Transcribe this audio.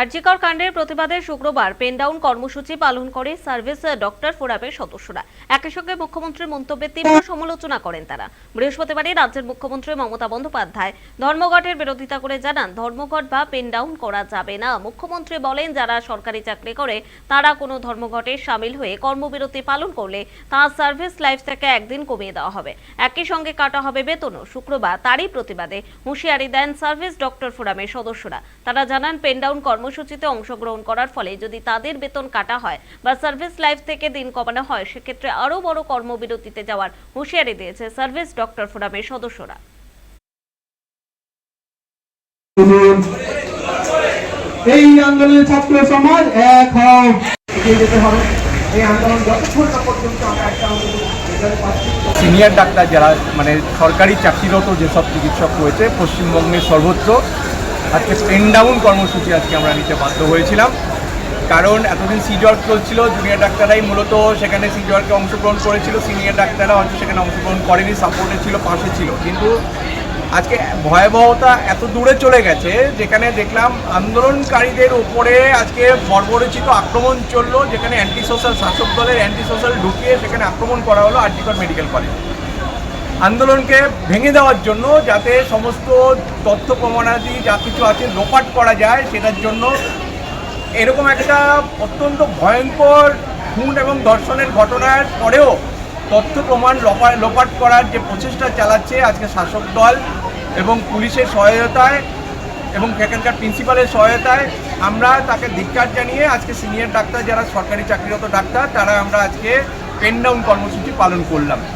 আরজিকর কাণ্ডের প্রতিবাদে শুক্রবার পেনডাউন কর্মসূচি পালন করে সার্ভিস ডক্টর ফোরামের সদস্যরা। একই সঙ্গে মুখ্যমন্ত্রীর মন্তব্যের তীব্র সমালোচনা করেন তারা। বৃহস্পতিবারই রাজ্যের মুখ্যমন্ত্রী মমতা বন্দ্যোপাধ্যায় ধর্মঘটের বিরোধিতা করে জানান ধর্মঘট বা পেনডাউন করা যাবে না। মুখ্যমন্ত্রী বলেন যারা সরকারি চাকরি করে তারা কোনো ধর্মঘটে সামিল হয়ে কর্মবিরতি পালন করলে তার সার্ভিস লাইফ থেকে একদিন কমিয়ে দেওয়া হবে। একই সঙ্গে কাটা হবে বেতনও। শুক্রবার তারই প্রতিবাদে হুঁশিয়ারি দেন সার্ভিস ডক্টর ফোরামের সদস্যরা। তারা জানান পেনডাউন কর্মসূচিতে অংশগ্রহণ করার ফলে যদি তাদের বেতন কাটা হয় বা সার্ভিস লাইফ থেকে দিন কমানো হয় সেক্ষেত্রে আরও বড় কর্মবিরতিতে যাওয়ার হুঁশিয়ারি দিয়েছে সার্ভিস ডক্টর ফোরামের সদস্যরা। এই আন্দোলনে ছাত্র সমাজ এক হও যেতে হবে। এই আন্দোলন যতক্ষণ না পর্যন্ত আমরা একটা অন্তত রেজাল্ট পাচ্ছি সিনিয়র ডাক্তার যারা মানে সরকারি চাকরিরত যেসব চিকিৎসক রয়েছে পশ্চিমবঙ্গের সর্বত্র আজকে পেন ডাউন কর্মসূচি আজকে আমরা নিতে বাধ্য হয়েছিলাম। কারণ এতদিন সিজর চলছিল জুনিয়র ডাক্তাররাই মূলত সেখানে সিজরকে অংশগ্রহণ করেছিল সিনিয়র ডাক্তাররা হয়তো সেখানে অংশগ্রহণ করেনি সাপোর্টে ছিল, পাশে ছিল। কিন্তু আজকে ভয়াবহতা এত দূরে চলে গেছে, যেখানে দেখলাম আন্দোলনকারীদের উপরে আজকে বর্বরচিত আক্রমণ চলল, যেখানে অ্যান্টি সোশ্যাল শাসক দলের অ্যান্টি সোশ্যাল ঢুকিয়ে সেখানে আক্রমণ করা হলো আরজিকর মেডিকেল কলেজ আন্দোলনকে ভেঙে দেওয়ার জন্য যাতে সমস্ত তথ্য প্রমাণাদি যা কিছু আছে লোপাট করা যায়, সেটার জন্য এরকম একটা অত্যন্ত ভয়ঙ্কর খুন এবং ধর্ষণের ঘটনার পরেও তথ্য প্রমাণ লোপা- লোপাট করার যে প্রচেষ্টা চালাচ্ছে আজকে শাসক দল এবং পুলিশের সহায়তায় এবং সেখানকার প্রিন্সিপালের সহায়তায়, আমরা তাকে ধিক্কার জানিয়ে আজকে সিনিয়র ডাক্তার যারা সরকারি চাকরিরত ডাক্তার, তারা আমরা আজকে পেন ডাউন কর্মসূচি পালন করলাম।